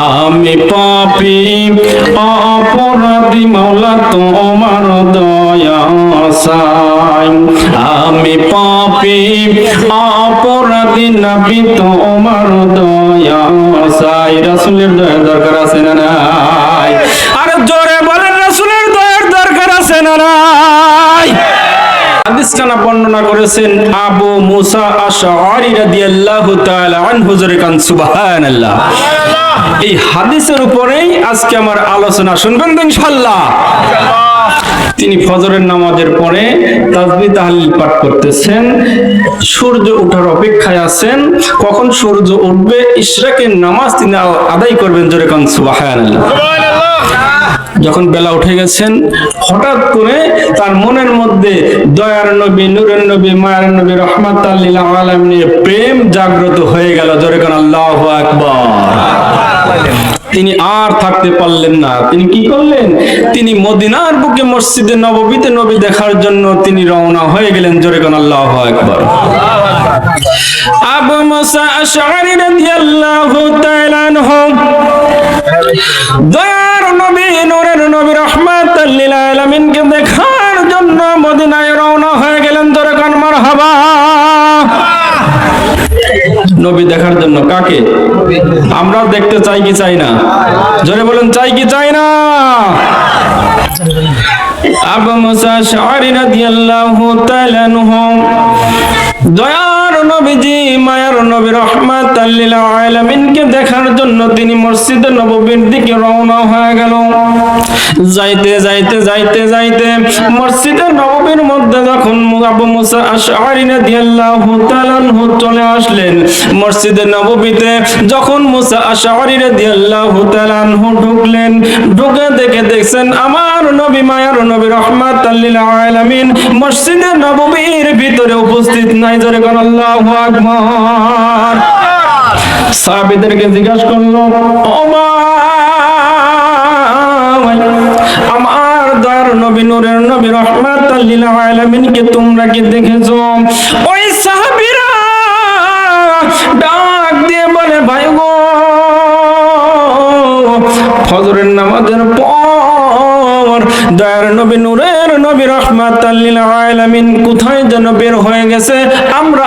আমি পাপি, অপরাধী মাওলা, তোমার দয়া চাই। আমি পাপি, অপরাধী নবী, তোমার দয়া চাই। রাসূলের দয়া দরকার আছে না নাই? আর জোরে বলেন, রাসূলের দয়ার দরকার আছে না নাই? হাদিস বর্ণনা করেছেন আবু মুসা আশআরি রাদিয়াল্লাহু তাআলা আনহু। জোরে কান, সুবহানাল্লাহ। এই হাদিসের উপরেই আজকে আমার আলোচনা শুনবেন তো ইনশাআল্লাহ। তিনি ফজরের নামাজের পরে তাসবিহ তাহলিল পাঠ করতেছেন, সূর্য ওঠার অপেক্ষায় আছেন, কখন সূর্য উঠবে, ইশরাকের নামাজ তিনি আদায় করবেন জোরে কান যখন বেলা উঠে গেছেন, হঠাৎ করে তার মনের মধ্যে দয়ার নবী, নূরের নবী, মায়ের নবী রহমাত আলম নিয়ে প্রেম জাগ্রত হয়ে গেল, জোরে কান, আল্লাহ আকবার। তিনি আর থাকতে পারলেন না। তিনি কি করলেন? তিনি মদিনার বুকে মসজিদে নববীতে নবী দেখার জন্য তিনি রওনা হয়ে গেলেন। জোরে কান আল্লাহ আকবার। আবু মুসা আশআরি রাদিয়াল্লাহু তাআলা আনহু। দয়ার নবী, নূরের নবী লিল দেখার জন্য মদিনায় রওনা হয়ে গেলেন। জোরে কান মারহাবা। নবী দেখার জন্য কাকে? আমরাও দেখতে চাই কি চাই না? জোরে বলেন চাই কি চাই না? আবু মুসা শাআরি রাদিয়াল্লাহু তাআলা দয়ার নবীজি, মায়ার নবী রহমাতাল লিল আলামিনকে দেখার জন্য তিনি মসজিদে নববীর দিকে রওনা হয়ে গেল। যাইতে যাইতে যাইতে যাইতে মসজিদে নববীর মধ্যে যখন আবু মুসা আশআরি রাদিয়াল্লাহু তাআলা আনহু চলে আসলেন, মসজিদে নববীতে যখন মুসা আশআরি রাদিয়াল্লাহু তাআলা আনহু ঢুকলেন, ঢুকে দেখে দেখছেন আমার নবী, মায়ার নবী রহমাতাল লিল আলামিন মসজিদে নববীর ভিতরে উপস্থিত নাই। জোরে কোন জিজ্ঞাসা করল আমার দয়ার নবী, নূরের নবী তোমরা কি দেখেছ? ওই ডাক দিয়ে বলে, ভাই গো, ফজরের নামাজের পর দয়ার নবী, নূরের নবী কোথায় যেন বের হয়ে গেছে? আমরা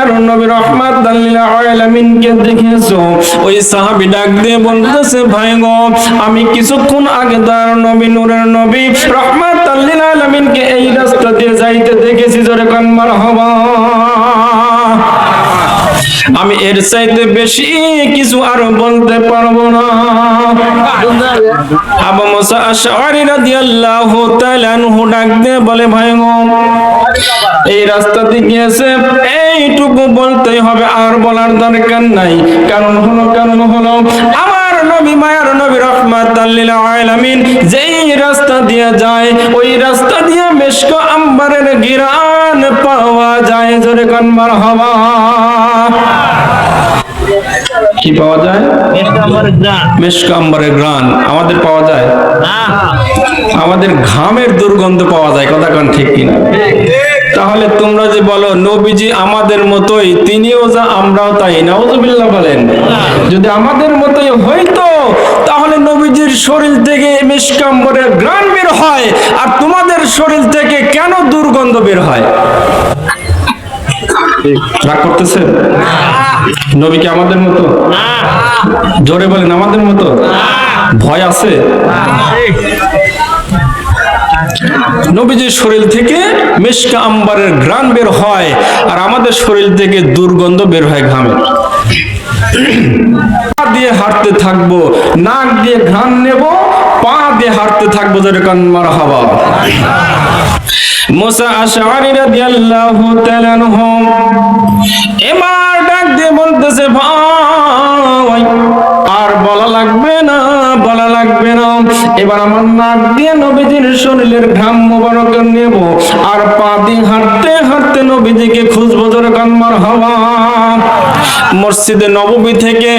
দয়ার নবী রহমাত আলামিনকে দেখেছ? ওই সাহাবী ডাক দিয়ে বলতেছে, ভাই গো, আমি কিছুক্ষণ আগে দয়ার নবী নূরের নবী রহমাত আলামিনকে এই রাস্তা দিয়ে যাইতে দেখেছি। জোরে কান, মারহাবা। আমি এর চাইতে বেশি কিছু আর বলতে পারব না। আবু মুসা আশআরি রাদিয়াল্লাহু তাআলা আনহু ডাক বলে, ভাই গো, এই রাস্তা দিয়ে গিয়েছে এইটুকু বলতেই হবে, আর বলার দরকার নাই। কারণ হলো কারণ হলো, আমার নবী মায়ার নবী রহমাতাল লিল আলামিন যেই রাস্তা দিয়ে যায়, ওই রাস্তা দিয়ে মেশক আম্বারের গিরান পাওয়া যায়। জোরে কান, মারহাবা। কি পাওয়া যায়? মেশক আম্বারের গ্রান। আমাদের পাওয়া যায়? আমাদের ঘামের দুর্গন্ধ পাওয়া যায় কথা কান ঠিক কিনা? তাহলে তোমরা যে বলো নবীজি আমাদের মতোই তিনিও যা আমরাও তাই নাউজুবিল্লাহ বলেন। যদি আমাদের মতোই হইতো তাহলে নবীজির শরীর থেকে মিসকাম্বরের গ্রান বের হয় আর তোমাদের শরীর থেকে কেন দুর্গন্ধ বের হয়? রাগ করতেছেন নবী কি আমাদের মতো? জোরে বলেন, আমাদের মতো? ভয় আছে? নবীজির শরীর থেকে মিশকা আম্বারের গ্রান বের হয়, আর আমাদের শরীর থেকে দুর্গন্ধ বের হয় ঘামের পা দিয়ে হাঁটতে থাকব, নাক দিয়ে ঘ্রাণ নেব, পা দিয়ে হাঁটতে থাকব যেরকম মার হাওয়া মুসা আশআরি রাদিয়াল্লাহু তাআলা আনহু। এবার ডাক দিয়ে বলতেছে, ভাই, আর বলা লাগবে না, বলা লাগবে না। এবার আমার নাক দিয়ে নবীজির শরীরের ঘাম মোবারক নেব, আর পা দিয়ে হাঁটতে হাঁটতে নবীজিকে খুঁজবো যেরকম মার হাওয়া। মসজিদে নববী থেকে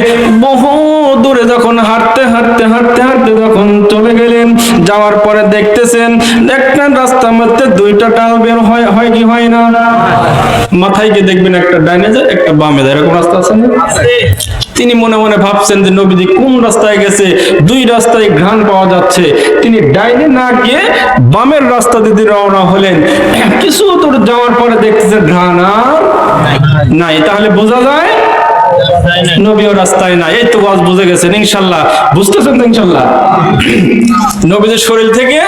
বহু দূরে যখন হাঁটতে হাঁটতে হাঁটতে হাঁটতে যখন চলে গেলেন যাওয়ার পরে দেখতেছেন একটা রাস্তার মধ্যে দুইটা ডাল বের হয় হয় কি হয় না? মাথায় গিয়ে দেখবেন একটা ডাইনে যায় একটা বামে যায়। এরকম রাস্তা আছে না? তিনি মনে মনে ভাবছেন যে নবীজি কোন রাস্তায় গেছে? দুই রাস্তায় ঘ্রাণ পাওয়া যাচ্ছে। তিনি ডাইনে না গিয়ে বামের রাস্তা দিতে রওনা হলেন। কিছু দূর যাওয়ার পরে দেখতেছে ঘ্রাণ আর নাই। তাহলে বোঝা যায় নবীও রাস্তায় নাই। এই তো ওয়াজ বুঝে গেছেন ইনশাল্লাহ। বুঝতেছেন তো ইনশাল্লাহ? নবীদের শরীর থেকে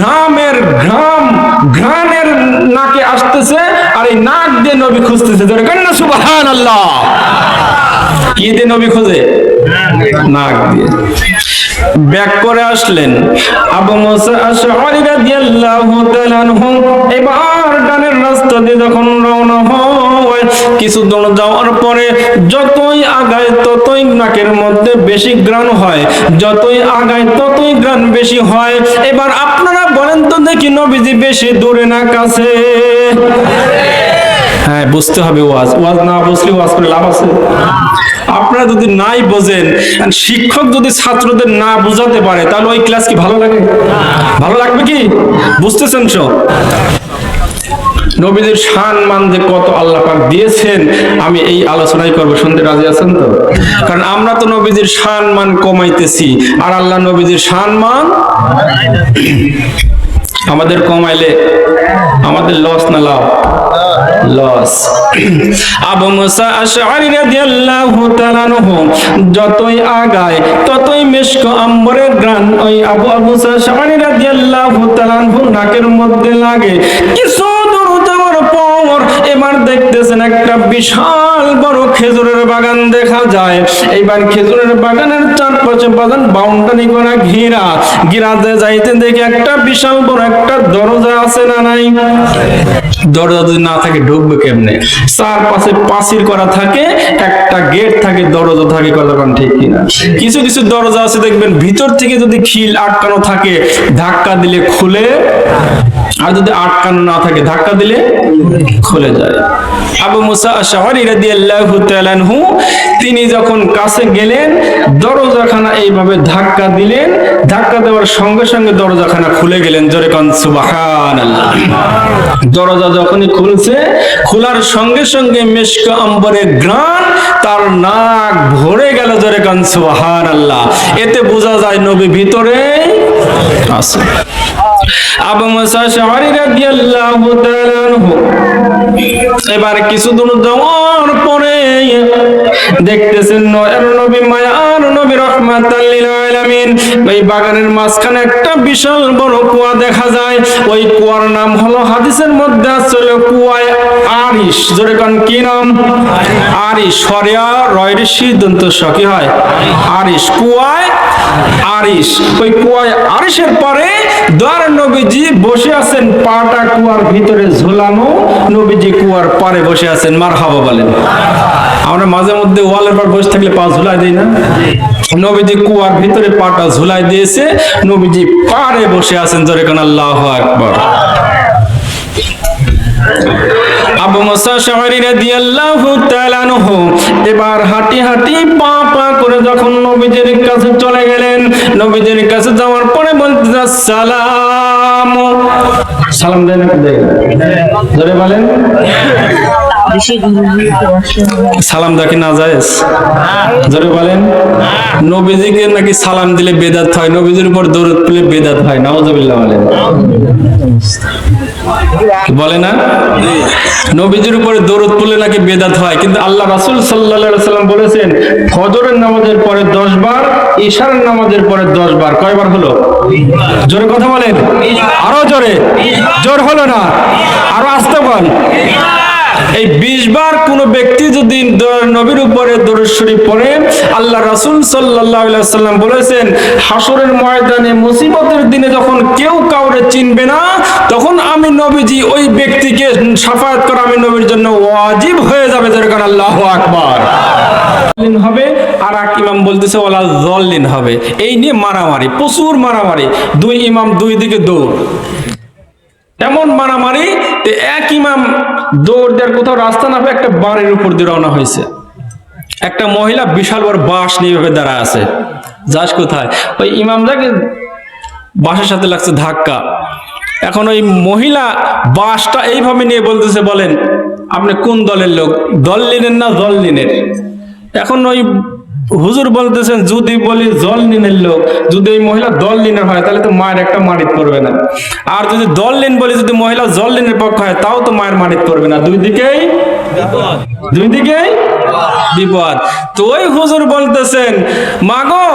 ঘামের ঘাম ঘ্রাণের নাকে আসতেছে আর এই নাক দিয়ে নবী খুঁজতেছে। ধরে কেন না সুবাহান আল্লাহ কি দিয়ে নবী খোঁজে? নাক দিয়ে। ব্যাক করে আসলেন। আবু মুসা আশআরি রাদিয়াল্লাহু তাআলা আনহু এবার ডানের রাস্তা দিয়ে যখন রওনা হয়, কিছু দূর যাওয়ার পরে যতই আগায় ততই নাকের মধ্যে বেশি গ্রান হয়। যতই আগায় ততই গ্রান বেশি হয়। এবার আপনারা বলেন তো দেখি নবীজি বেশি দূরে না কাছে? হ্যাঁ বুঝতে হবে ওয়াজ। ওয়াজ না বুঝলে ওয়াজ করে লাভ আছে? আপনারা যদি নাই বোঝেন, শিক্ষক যদি ছাত্রদের না বুঝাতে পারে, তাহলে ওই ক্লাস কি ভালো লাগে? ভালো লাগবে কি? বুঝতেছেন সব? নবীদের শান মান যে কত আল্লাহ পাক দিয়েছেন, আমি এই আলোচনাই করব। শুনতে রাজি আছেন তো? কারণ আমরা তো নবীদের শান মান কমাইতেছি, আর আল্লাহ নবীদের শান মান আমাদের কমাইলে আমাদের লস না লাভ? লস আবু মুসা আশআরি রাদিয়াল্লাহু তাআলা আনহু, যতই আগায়, ততই মিশক আম্বরের গান ওই আবু মুসা আশআরি রাদিয়াল্লাহু তাআলা নাকের মধ্যে লাগে। কিছু দেখতেছেন একটা বিশাল বড় খেজুরের বাগান দেখা যায়। এইবার খেজুরের বাগানের চারপাশে বাগান বাউন্ডারি করা ঘেরা। ঘিরাতে যাইতে দেখে একটা বিশাল বড় একটা দরজা আছে না নাই? দরজা যদি না থাকে, ঢুকবে কেমনে? চারপাশে পাঁচির করা থাকে, একটা গেট থাকে, দরজা থাকে কতক্ষণ ঠিক কিনা? কিছু কিছু দরজা আছে, দেখবেন, ভিতর থেকে যদি খিল আটকানো থাকে, ধাক্কা দিলে খুলে আর যদি আটকানো না থাকে, ধাক্কা দিলে খুলে যায়। আবু মুসা আশআরি রাদিয়াল্লাহু তাআলা আনহু, তিনি যখন কাছে গেলেন, দরজাখানা এইভাবে ধাক্কা দিলেন। ধাক্কা দেওয়ার সঙ্গে সঙ্গে দরজাখানা খুলে গেলেন। জোরে কান, সুবহানাল্লাহ। দরজা যখনই খুলছে, খোলার সঙ্গে সঙ্গে মেশক আম্বরের গ্রান তার নাক ভরে গেল। জোরে কান, সুবহানাল্লাহ। এতে বোঝা যায় নবী ভিতরে আছে। আবু মুসা শাহরি রাদিয়াল্লাহু তাআলা এবার কিছু দূর যাওয়ার পরে দেখতেছেন নয়ের নবী, মায়ার নবী, রহমাতাল লিল আলামিন। এই বাগানের মাঝখানে একটা বিশাল বড় কুয়া দেখা যায়। ওই কুয়ার নাম হলো হাদিসের মধ্যে আছে হলো কুয়ায় আরিশ। জোরে কি নাম? আরিশ। রয়রিশি দন্ত হয়। আরিশ, কুয়ায় আরিশ। ওই কুয়ায় আরিশের পরে নবীজি বসে আছেন, পাটা কুয়ার ভিতরে ঝুলানো। নবীজি কুয়ার পারে বসে আছেন মার হাবা বলেন। আমরা মাঝে মধ্যে ওয়ালের পর বসে থাকলে পা ঝুলাই দিই না? নবীজি কুয়ার ভিতরে পাটা ঝুলাই দিয়েছে, নবীজি পারে বসে আছেন জোরে কোন, আল্লাহ আকবার। আবু মুসা শাহরি রাদিয়াল্লাহু তাআলা আনহু, এবার হাঁটি হাঁটি পা পা করে যখন নবীজির কাছে চলে গেলেন, নবীজির কাছে যাওয়ার পরে বলতে সালাম। সালাম দেন জোরে বলেন। সালাম দেখে না যায় জোরে বলেন। নবীজিকে নাকি সালাম দিলে বেদাত হয়, নবীজির উপর দৌড় পেলে বেদাত হয়, নাউজুবিল্লাহ বলেন। বলে না? নবীজির উপরে দৌড় তুলে নাকি বেদাত হয়, কিন্তু আল্লাহ রাসূল আলাইহি সাল্লাম বলেছেন, ফজরের নামাজের পরে 10 বার ইশারের নামাজের পরে 10 বার, কয়বার হলো? জোরে কথা বলেন। আরও জোরে। জোর হলো না? আরও আসতে বল। এই বিশ বার কোন ব্যক্তি যদি নবীর উপরে দরুদ শরীফ পড়ে, আল্লাহ রাসূল আলাইহি সাল্লাম বলেছেন হাসরের ময়দানে মুসিবতের দিনে যখন কেউ কাউরে চিনবে না, তখন আমি নবীজি ওই ব্যক্তিকে সাফায়াত করা আমি নবীর জন্য ওয়াজিব হয়ে যাবে যেরকম আল্লাহু আকবার। হবে, আর এক ইমাম বলতেছে ওলা জল্লিন হবে। এই নিয়ে মারামারি, প্রচুর মারামারি। দুই ইমাম দুই দিকে দৌড়। এমন মারামারি এক ইমাম দৌড় দেওয়ার কোথাও রাস্তা না পেয়ে একটা বাড়ির উপর দিয়ে রওনা হয়েছে। একটা মহিলা বিশাল বড় বাঁশ নিয়ে এভাবে দাঁড়া আছে। যাস কোথায়? ওই ইমামদাকে বাঁশের সাথে লাগছে ধাক্কা। এখন ওই মহিলা বাঁশটা এইভাবে নিয়ে বলতেছে, বলেন, আপনি কোন দলের লোক? দল নিলেন না জল নিলেন? এখন ওই হুজুর বলতেছেন, যদি বলি জল নিনের লোক, যদি এই মহিলা দল লিনের হয়, তাহলে তো মায়ের একটা মারিত করবে না। আর যদি দল লিন বলি, যদি মহিলা জল লিনের হয়, তাও তো মায়ের মারিত করবে না। দুই দিকেই দুই দিকেই বিপদ। তো ওই হুজুর বলতেছেন, মাগো,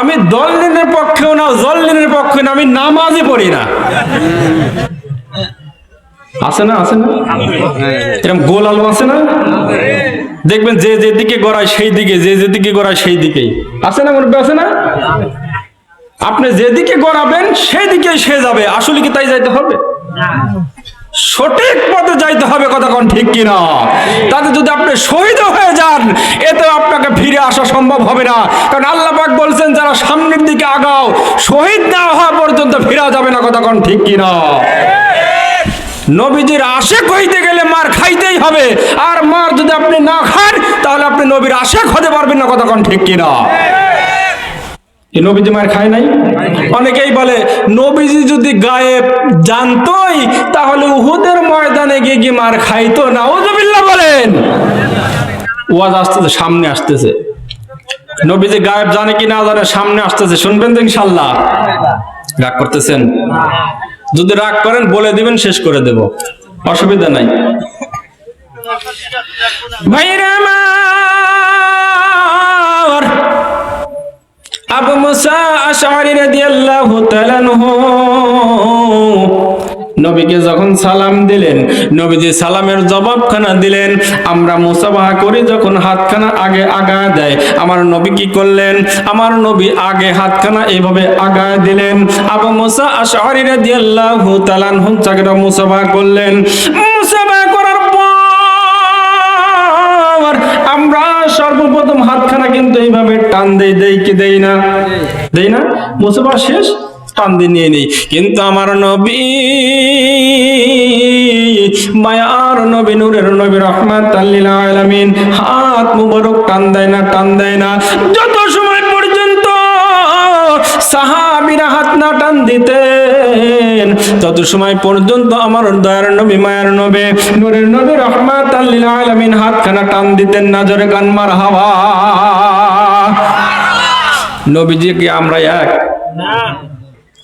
আমি দল লিনের পক্ষেও না জল লিনের পক্ষে না, আমি নামাজই পড়ি না। আছে না আছে না? এরকম গোল আলু আছে না? দেখবেন যে যেদিকে গড়ায় সেই দিকে, যে যেদিকে গড়ায় সেই দিকেই। আছে না মনে আছে না? আপনি যেদিকে গড়াবেন সেই দিকে সে যাবে। আসলে কি তাই যাইতে হবে? সঠিক পথে যাইতে হবে কথা কোন ঠিক কিনা? তাতে যদি আপনি শহীদ হয়ে যান, এতে আপনাকে ফিরে আসা সম্ভব হবে না। কারণ আল্লাহ পাক বলছেন, যারা সামনের দিকে আগাও, শহীদ না হওয়া পর্যন্ত ফিরা যাবে না কথা কোন ঠিক কিনা? নবীজির আশেক হইতে গেলে মার খাইতেই হবে। আর মার যদি আপনি না খান, তাহলে আপনি নবীর আশেক হতে পারবেন না কতক্ষণ ঠিক কিনা? এই নবীজি মার খায় নাই? অনেকেই বলে নবীজি যদি গায়ে জানতই তাহলে উহুদের ময়দানে গিয়ে কি মার খাইতো না। ওজবিল্লা বলেন। ওয়াজ আসতেছে সামনে আসতেছে। নবীজি গায়েব জানে কি না জানে সামনে আসতেছে। শুনবেন তো ইনশাল্লাহ। রাগ করতেছেন? যদি রাগ করেন বলে দিবেন শেষ করে দেব। অসুবিধা নাই। ভাইরা আবু মুসা আশআরি রাদিয়াল্লাহু তাআলা নবীকে যখন সালাম দিলেন, নবীজি সালামের জবাবখানা দিলেন, আমরা মুসাবাহা করি যখন হাতখানা আগে আগায় দেয়। আমার নবী কি করলেন? আমার নবী আগে হাতখানা এইভাবে আগায় দিলেন। আবু মুসা আশআরি রাদিয়াল্লাহু তাআলা চাকরা মুসাবাহা করলেন। মুসাবাহা করার পর আমরা সর্বপ্রথম হাতখানা কিন্তু এইভাবে টান দেই দেই কি দেই না? দেই না? মুসাফা শেষ, টান দিয়ে নিয়ে নেই। কিন্তু আমার নবী, মায়ার নবী, নূরের নবী রহমাত আল্লিল আলামিন, হাত মুবারক টান দেয় না, টান দেয় না। যত সময় পর্যন্ত সাহাবীরা হাত না টান দিতেন, তত সময় পর্যন্ত আমার দয়ার নবী, মায়ার নবী, নূরের নবী রহমাত আলামিন হাতখানা টান দিতেন না জোরে গান মার হাওয়া। নবীজি কি আমরা এক?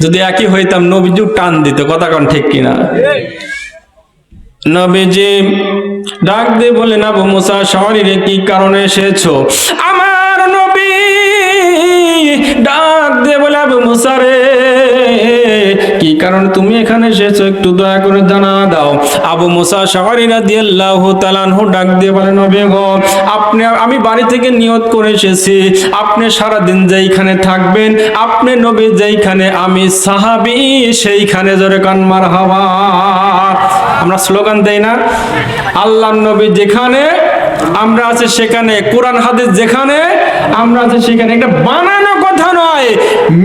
যদি একই হইতাম নবীজিও টান দিত কথা কন ঠিক কিনা? নবীজি ডাক দিয়ে বলেন আবু মুসা শরীরে কি কারণে এসেছ? আমার নবী ডাক দিয়ে বলে আবু মুসা রে কারণ তুমি এখানে এসেছ, একটু দয়া করে জানা দাও। আবু মুসা শহরি রাদিয়াল্লাহু তাআলাহু ডাক দিয়ে বলে নবী গো, আপনি, আমি বাড়ি থেকে নিয়ত করে এসেছি। আপনি সারা দিন যেইখানে থাকবেন, আপনি নবী যেইখানে, আমি সাহাবী সেইখানে জোরে কান মার হাওয়া। আমরা স্লোগান দেই না। আল্লাহ নবী যেখানে, আমরা আছি সেখানে। কোরআন, হাদিস যেখানে, আমরা আছি সেখানে। একটা বানানো কথা নয়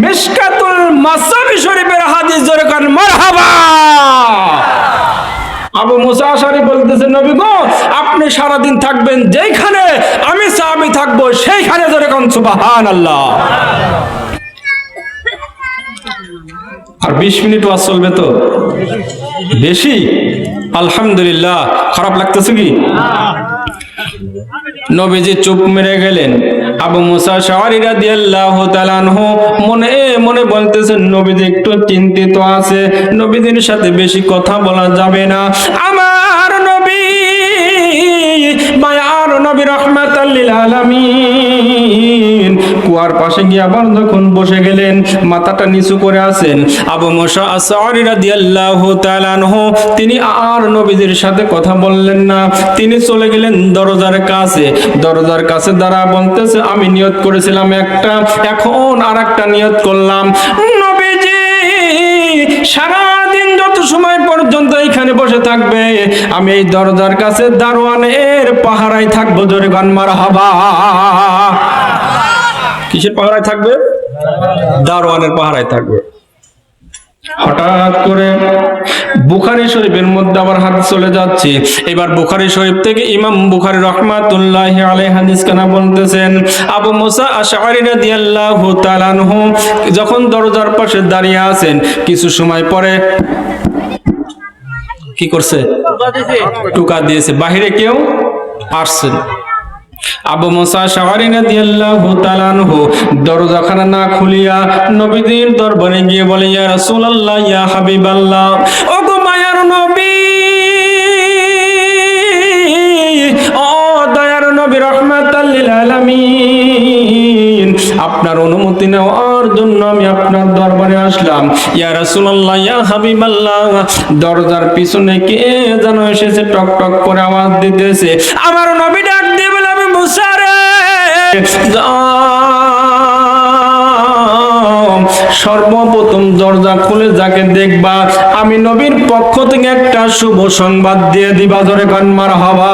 মিশকাতুল মাসাবি শরীফের হাদিস জোরে কান মারহাবা। আবু মুসা আশারি বলতেছেন নবী গো, আপনি সারাদিন থাকবেন যেখানে আমি সাহাবী থাকব সেইখানে জোরে কান, সুবহানাল্লাহ। আর বিশ মিনিট ওয়াজ চলবে তো? বেশি? আলহামদুলিল্লাহ। খারাপ লাগতেছে কি? নবীজি চুপ মেরে গেলেন। আবু মুসা শাওয়ারি রাদিয়াল্লাহু তাআলা আনহু মনে মনে বলতেছেন, নবীজি, একটু চিন্তিত আছে। নবীজির সাথে বেশি কথা বলা যাবে না। আমার নবী, মায়ার নবী, রাহমাতাল লিল আলামিন। কুয়ার পাশে গিয়ে আবার যখন বসে গেলেন, মাথাটা নিচু করে আছেন। আবু মুসা আশআরি রাদিয়াল্লাহু তাআলা আনহু, তিনি আর নবীজির সাথে কথা বললেন না। তিনি চলে গেলেন দরজার কাছে। দরজার কাছে দ্বারা বলতেছে, আমি নিয়ত করেছিলাম একটা, এখন আর একটা নিয়ত করলাম। নবীজি যত সময় পর্যন্ত এখানে বসে থাকবে, আমি এই দরজার কাছে দারোয়ানের পাহারায় থাকব, জোরে গান মারা হবা কিসের পাহারায় থাকবে? দারোয়ানের পাহারায় থাকবে। হঠাৎ করে বুখারি শরীফের মধ্যে আবার হাত চলে যাচ্ছে। এবার বুখারি শরীফ থেকে ইমাম বুখারি রহমাতুল্লাহ আলাই হাদিস কানা বলতেছেন আবু মুসা আশআরি রাদিয়াল্লাহু তাআলা যখন দরজার পাশে দাঁড়িয়ে আছেন কিছু সময় পরে কি করছে? টুকা দিয়েছে। বাহিরে কেউ আসছেন আবু মুসা শাওয়ারি রাদিয়াল্লাহু তাআলা আনহু দরজাখানা না খুলিয়া নবীদের দরবারে গিয়ে বলে, ইয়া রাসূলুল্লাহ, ইয়া হাবিবাল্লাহ ও গো মায়ার নবী, ও দয়ার নবী, রাহমাতাল লিল আলামিন, আপনার অনুমতি নেওয়ার জন্য আমি আপনার দরবারে আসলাম। ইয়া রাসূলুল্লাহ, ইয়া হাবিবাল্লাহ, দরজার পিছনে কে যেন এসেছে টক টক করে আওয়াজ দিতেছে। আমার নবী মুসারে সর্বপ্রথম দরজা খুলে যাকে দেখবা, আমি নবীর পক্ষ থেকে একটা শুভ সংবাদ দিয়ে দিবা। জোরে কন্মার হবা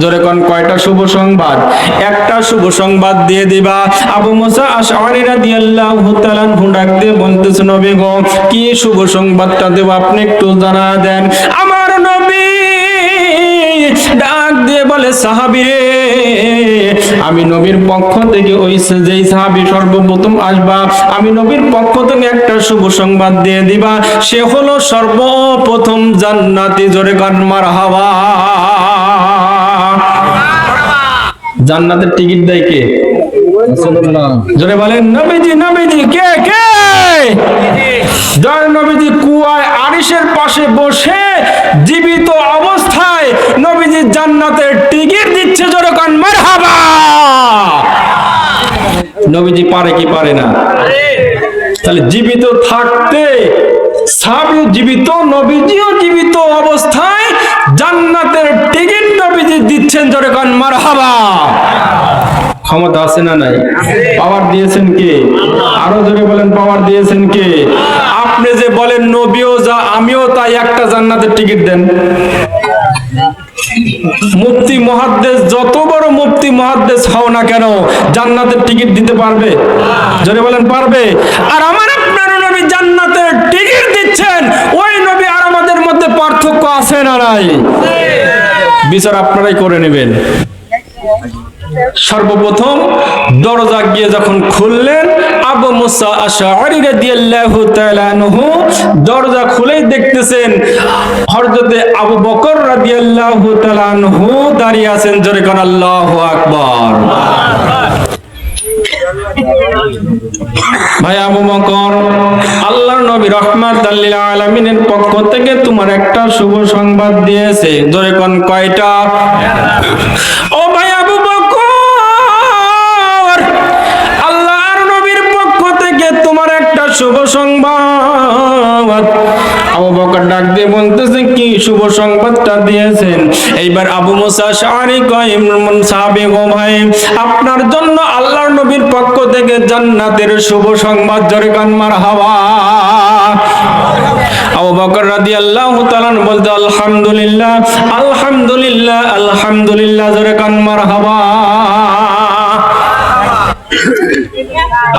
জোরে কোন, কয়টা শুভ সংবাদ? একটা শুভ সংবাদ দিয়ে দিবা। আবু মুসা আশআরি রাদিয়াল্লাহু তাআলা ডাক দিয়ে বলতেছে, নবী গো, কি শুভ সংবাদটা দেব? আপনি একটু জানা দেন। আমার নবী দিয়ে বলে সাহাবিরে আমি নবীর পক্ষ থেকে ওই যেই সাহাবি সর্বপ্রথম আসবা, আমি নবীর পক্ষ থেকে একটা শুভ সংবাদ দিয়ে দিবা। সে হলো সর্বপ্রথম জান্নাতি জোরে গান মার হাওয়া জান্নাতের টিকিট দেয় কে? জোরে বলেন, নবীজি নবীজি, কে কে? জয় নবীজি, কুয়ায় আরিশের পাশে বসে জীবিত অবস্থায় নবীজি জান্নাতের টিকিট দিচ্ছে জোরে কান, মারহাবা! নবীজি পারে কি পারে না? তাহলে জীবিত থাকতে সাহাবীও জীবিত, নবীজিও জীবিত অবস্থায় জান্নাতের টিকিট নবীজি দিচ্ছেন জোরে কান, মারহাবা! ক্ষমতা আছে না নাই? পাওয়ার দিয়েছেন কে? আরও জোরে বলেন পাওয়ার দিয়েছেন কে? আপনি যে বলেন, নবীও যা, আমিও তাই, একটা জান্নাতের টিকিট দেন। মুফতি, মহাদ্দেশ, যত বড় মুফতি, মহাদ্দেশ হও না কেন, জান্নাতের টিকিট দিতে পারবে? জোরে বলেন, পারবে? আর আমার আপনার নবী জান্নাতের টিকিট দিচ্ছেন, ওই নবী আর আমাদের মধ্যে পার্থক্য আছে না নাই? বিচার আপনারাই করে নেবেন। সর্বপ্রথম দরজা গিয়ে যখন খুললেন, আবু মুসা আশআরি রাদিয়াল্লাহু তাআলা আনহু দরজা খুলেই দেখতেছেন, হযরতে আবু বকর রাদিয়াল্লাহু তাআলা আনহু দাঁড়িয়ে আছেন, জোরে কোন আল্লাহু আকবার। ভাই আবু বকর, আল্লাহর নবী রহমাত লিল আলামিনের পক্ষ থেকে তোমার একটা শুভ সংবাদ দিয়েছে, জোরে কোন কয়টা? ও ভাই শুভ সংবাদ। আবু বকর ডাক দিয়ে বলতেছে, কি শুভ সংবাদটা দিয়েছেন? এইবার আবু মুসা শারি কয়েম সাহাবী গো ভাই, আপনার জন্য আল্লাহর নবীর পক্ষ থেকে জান্নাতের শুভ সংবাদ জোরে কান মার হাওয়া। আবু বকর বলতে, আলহামদুলিল্লাহ আলহামদুলিল্লাহ আলহামদুলিল্লাহ, জোরে কান মার হাওয়া।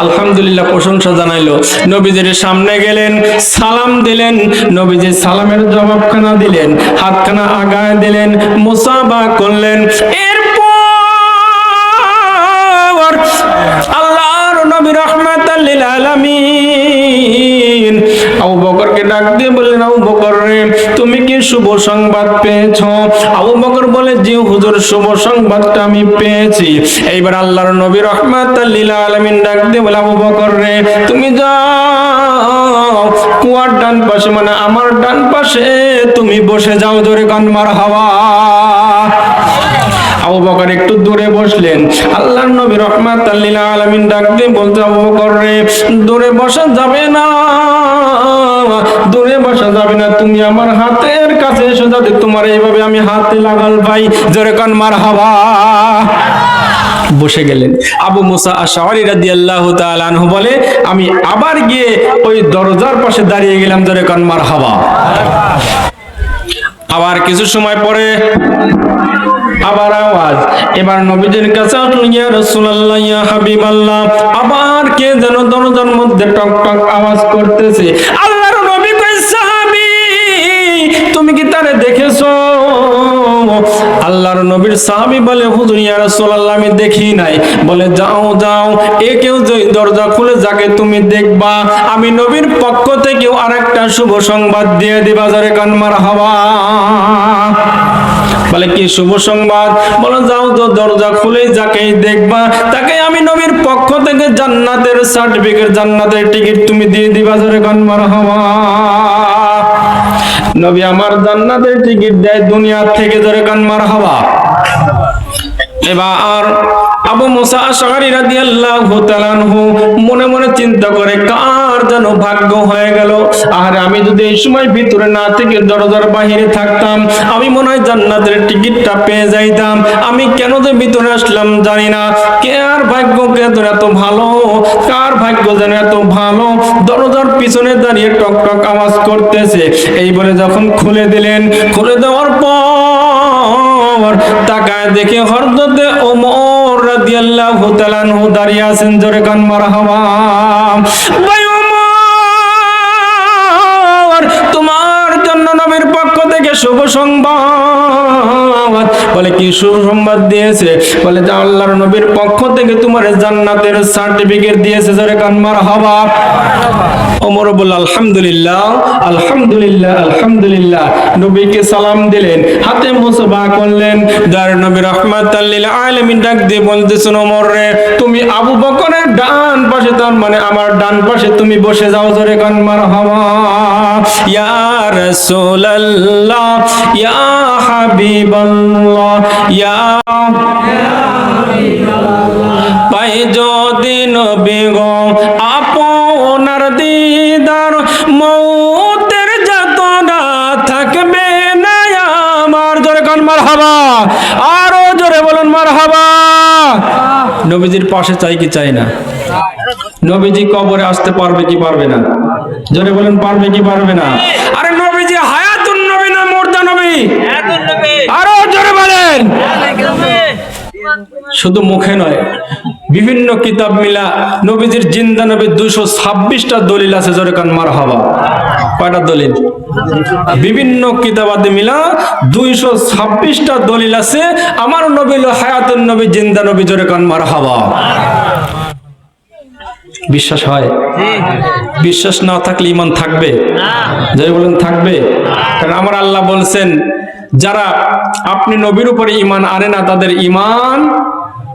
আলহামদুলিল্লাহ, প্রশংসা জানাইলো। নবীজির সামনে গেলেন, সালাম দিলেন নবীজি সালামের জবাবখানা দিলেন, হাতখানা আগায় দিলেন মুসাবা করলেন। এরপর বকরকে ডাক দিয়ে বললেন আবু বকর রে, তুমি কি শুভ সংবাদ পেয়েছ? আবু বকর বলে, জি হুজুর, শুভ সংবাদটা আমি পেয়েছি। এইবার আল্লাহর নবী রহমাতাল লিল আলামিন ডাক দিয়ে বলে, আবু বকর রে, তুমি যাও, কুয়ার ডান পাশে মানে আমার ডান পাশে তুমি বসে যাও জোরে কান মার হাওয়া আবু বকর একটু দূরে বসলেন। আল্লাহর নবী রহমাত আল্লিল আলামিন ডাক দিয়ে বলতে, আবু বকর রে, দূরে বসা যাবে না। যাবে না। তুমি আমার হাতের কাছে এসে যাতে তোমার এইভাবে আমি হাতে লাগাল ভাই জোরে কান মার হাওয়া বসে গেলেন। আবু মুসা আশারি রাদিয়াল্লাহু তাআলা আনহু বলে, আমি আবার গিয়ে ওই দরজার পাশে দাঁড়িয়ে গেলাম, জোরে কান মার হাওয়া আবার কিছু সময় পরে আবার আওয়াজ। এবার নবীজির কাছে আসলো ইয়া রাসূলুল্লাহ, ইয়া হাবিবাল্লাহ। আবার কে যেন দরজার মধ্যে টক টক আওয়াজ করতেছে। আল্লাহর নবীর সাহাবী বলে, হুজুর, ইয়া রাসূলুল্লাহ, আমি দেখি নাই। বলে, যাও যাও, এ কেউ যে দরজা খুলে যাকে তুমি দেখবা, আমি নবীর পক্ষ থেকেও আরেকটা শুভ সংবাদ দিয়ে দিবা, জরে কান মারহাবা। বলে, কি শুভ সংবাদ? বলো, যাও তো, দরজা খুলেই যাকেই দেখবা, তাকে আমি নবীর পক্ষ থেকে জান্নাতের সার্টিফিকেট জান্নাতের টিকিট তুমি দিয়ে দিবা, জোরে গান মার হওয়া নবী আমার জান্নাতের টিকিট দেয় দুনিয়ার থেকে ধরে কান মার হবা। এবার আবু মুসা আশআরি রাদিয়াল্লাহু তাআলা মনে মনে চিন্তা করে, কার যেন ভাগ্য হয়ে গেল? আর আমি যদি এই সময় ভিতরে না থেকে দরজার বাহিরে থাকতাম, আমি মনে হয় জান্নাতের টিকিটটা পেয়ে যাইতাম। আমি কেন যে ভিতরে আসলাম জানি না। কে আর ভাগ্য, কে যেন এত ভালো? কার ভাগ্য যেন এত ভালো? দরজার পিছনে দাঁড়িয়ে টক টক আওয়াজ করতেছে। এই বলে যখন খুলে দিলেন, খুলে দেওয়ার পর তাকায় দেখে হরদতে ওমর রাদিয়াল্লাহু তাআলা দাঁড়িয়ে আছেন জোরে কান মারহাবা। তোমার জন্য নবীর পক্ষ থেকে শুভ সংবাদ। বলে, কি শুভ সংবাদ দিয়েছে? বলে, যে আল্লাহর নবীর পক্ষ থেকে তোমার জান্নাতের সার্টিফিকেট দিয়েছে, জোরে কান মারহাবা ওমর বলল, আলহামদুলিল্লাহ আলহামদুলিল্লাহ আলহামদুলিল্লাহ। নবীকে সালাম দিলেন, হাতে মুসবা করলেন। যার নবী রহমাতাল্লিল আলামিন ডাক দিয়ে বলতেছেন, ওমর রে, তুমি আবু বকরের ডান পাশে তার মানে আমার ডান পাশে তুমি বসে যাও, জোরে কান মারহাবা ইয়া রাসূলুল্লাহ, ইয়া হাবিবাল্লাহ। ইয়া পাই না আমার, জোরে কান মার হাবা আরও জোরে বলুন মার হাবা নবীজির পাশে চাই কি চাই না? নবীজি কবরে আসতে পারবে কি পারবে না? জোরে বলেন, পারবে কি পারবে না আরে নবীজি হায়াতুন নবী না মুর্দা নবী আরও জোরে বলেন শুধু মুখে নয়, বিভিন্ন কিতাব মিলা নবীজির জিন্দা নবী দুইশো ছাব্বিশটা দলিল আছে, জোরে কান মার হবা কয়টা দলিল? বিভিন্ন কিতাবাদে মিলা দুইশো ছাব্বিশটা দলিল আছে, আমার নবী হলো হায়াতুন নবী, জিন্দা নবী, জোরে কান মার হবা বিশ্বাস হয়? বিশ্বাস না থাকলে ইমান থাকবে? যাই বলেন, থাকবে? কারণ আমার আল্লাহ বলছেন, যারা আপনি নবীর উপরে ইমান আনে না, তাদের ইমান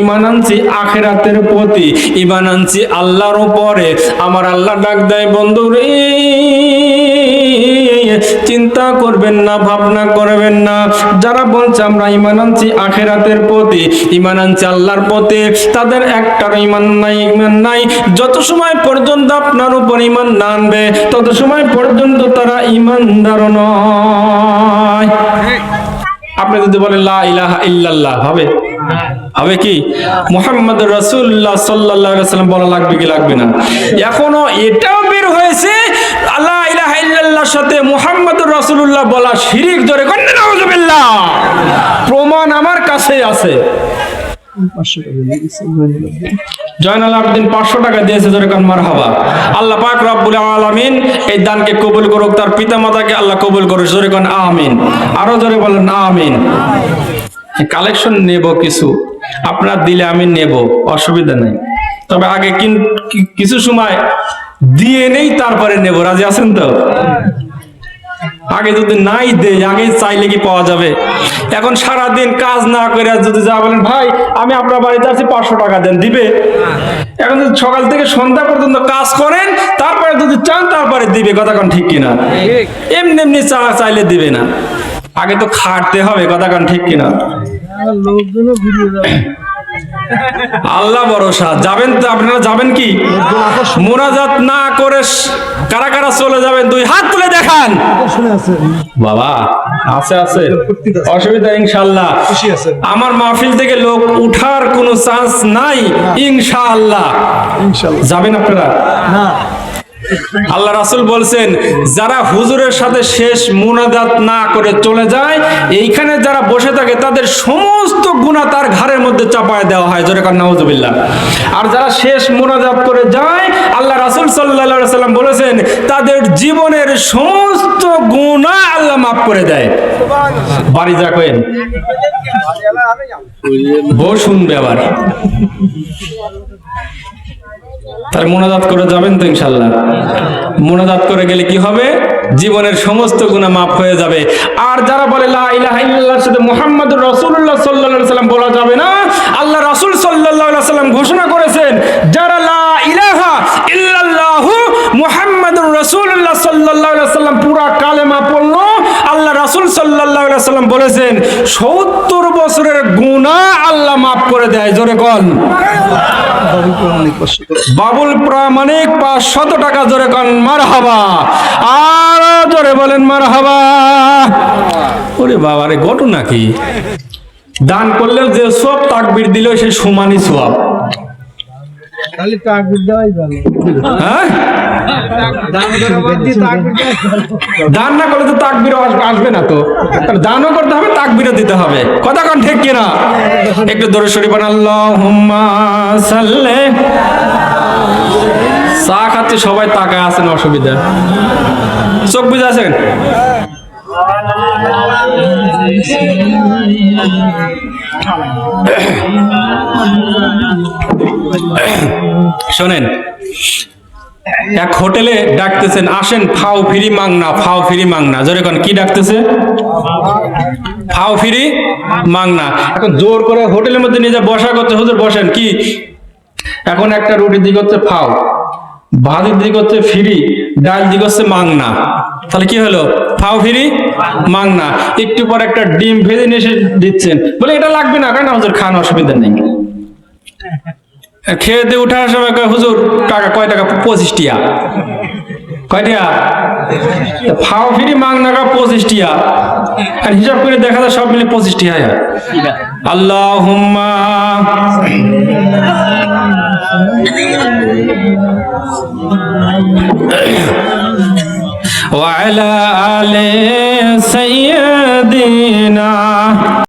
ইমান আনছি আখেরাতের প্রতি। ইমান আনছি আল্লাহর উপরে। আমার আল্লাহ ডাক দেয় বন্ধু রে চিন্তা করবেন না ভাবনা করবেন না। যারা বলছে আমরা ইমান আনছি আখেরাতের প্রতি ইমান আনছি আল্লাহর প্রতি তাদের একটার ইমান নাই ইমান নাই। যত সময় পর্যন্ত আপনার উপর ইমান না আনবে তত সময় পর্যন্ত তারা ইমানদার নয়। আপনি যদি বলেন লা ইলাহা ইল্লাল্লাহ হবে হবে কি? মোহাম্মদ রাসূলুল্লাহ সাল্লাল্লাহু আলাইহি সাল্লাম বলা লাগবে কি লাগবে না? এখনও এটাও বের হয়েছে আল্লাহ ইলাহা সাথে মোহাম্মদ রসুল্লাহ বলা শিরিক ধরে প্রমাণ আমার কাছে আছে। পাঁচশো টাকা দিয়েছে হাবা আল্লাহ এই দানকে কবুল করুক, তার পিতা মাতাকে আল্লাহ কবুল করুক আমিন। আরও বলেন আমিন। কালেকশন নেব কিছু। আপনারা দিলে আমি নেব অসুবিধা নেই। তবে আগে কিছু সময় দিয়ে নেই তারপরে নেব। রাজি আছেন তো? আগে যদি নাই আগে চাইলে কি পাওয়া যাবে? এখন সারা দিন কাজ না করে যদি যা বলেন ভাই আমি আপনার বাড়িতে আছি পাঁচশো টাকা দেন দিবে? এখন যদি সকাল থেকে সন্ধ্যা পর্যন্ত কাজ করেন তারপরে যদি চান তারপরে দিবে। কথা কোন ঠিক কিনা? এমনি এমনি চা চাইলে দিবে না। আগে তো খাটতে হবে কথা কান ঠিক কিনা? আল্লাহ ভরসা। যাবেন তো আপনারা যাবেন কি? মোনাজাত না করে কারা কারা চলে যাবেন? দুই হাত তুলে দেখান। বাবা আছে আছে। অসুবিধা ইনশাল্লাহ আমার মাহফিল থেকে লোক উঠার কোনো চান্স নাই ইনশাআল্লাহ। যাবেন আপনারা? আল্লাহ রাসুল বলছেন, যারা হুজুরের সাথে শেষ মুনাজাত না করে চলে যায়, এইখানে যারা বসে থাকে, তাদের সমস্ত গুণা তার ঘাড়ের মধ্যে চাপায় দেওয়া হয়। জোরে কান্না নাউজুবিল্লাহ আর যারা শেষ মুনাজাত করে যায়, আল্লাহ রাসুল সাল্লাহ সাল্লাম বলেছেন, তাদের জীবনের সমস্ত গুণা আল্লাহ মাফ করে দেয়। বাড়ি যা কেন বউ শুনবে আবার তাহলে মোনাজাত করে যাবেন তো ইনশাল্লাহ মোনাজাত করে গেলে কি হবে? জীবনের সমস্ত গুণা মাফ হয়ে যাবে। আর যারা বলে, লা ইলাহা ইল্লাল্লাহর সাথে মুহাম্মাদুর রাসূলুল্লাহ সাল্লাল্লাহু আলাইহি সাল্লাম বলা যাবে না। আল্লাহ রাসূল সাল্লাল্লাহু আলাইহি সাল্লাম ঘোষণা করেছেন, যারা লা ইলাহা ইল্লাল্লাহু মুহাম্মাদুর রাসূলুল্লাহ সাল্লাল্লাহু আলাইহি সাল্লাম পুরা কালেমা পড়ল। আল্লাহ রাসূল সাল্লাল্লাহু আলাইহি সাল্লাম বলেছেন 70 বছরের গুনাহ আল্লাহ মাফ করে দেয় জোরে কোন। বাবুল প্রামাণিক পাঁচ শত টাকা জোরে কন মার হাবা আর জোরে বলেন মার হাবা ওরে বাবা রে ঘটনা কি দান করলে যে সব তাকবির দিলেও সে সমানই সব। খালি তাকবির দেওয়াই ভালো। হ্যাঁ? দান না করলে তো তাকবির আসবে না তো। দানও করতে হবে, তাকবিরও দিতে হবে। কথা কন ঠিক কিনা? একটু দূরে শরীফ আল্লাহুম্মা সাল্লে। চা খাচ্ছে, সবাই তাকায় আছেন, অসুবিধা। চোখ বুঝে আছেন? শোনেন এক হোটেলে ডাকতেছেন, আসেন, ফাও ফিরি মাংনা ফাও ফিরি মাংনা জোরে কোন, কি ডাকতেছে? ফাও ফিরি মাংনা এখন জোর করে হোটেলের মধ্যে নিয়ে যা, বসা করতে, হুজুর বসেন, কি? এখন একটা রুটির দিক হচ্ছে ফাও, ভাতের দিক হচ্ছে ফিরি, ডাল দিক হচ্ছে মাংনা তাহলে কি হলো? ফাও ফিরি মাংনা একটু পর একটা ডিম ভেজে নিয়ে এসে দিচ্ছেন। বলে, এটা লাগবে না কারণ হুজুর খান অসুবিধা নেই। খেয়ে দিয়ে উঠার সময় কয় হুজুর টাকা কয় টাকা পঁচিশ টিয়া কয় টিয়া তা ফাও ফিরি মাং নাকা পঁচিশ টিয়া আর হিসাব করে দেখা যায় সব মিলে পঁচিশ টিয়া আল্লাহ হুম্মা وعلى آل سيدنا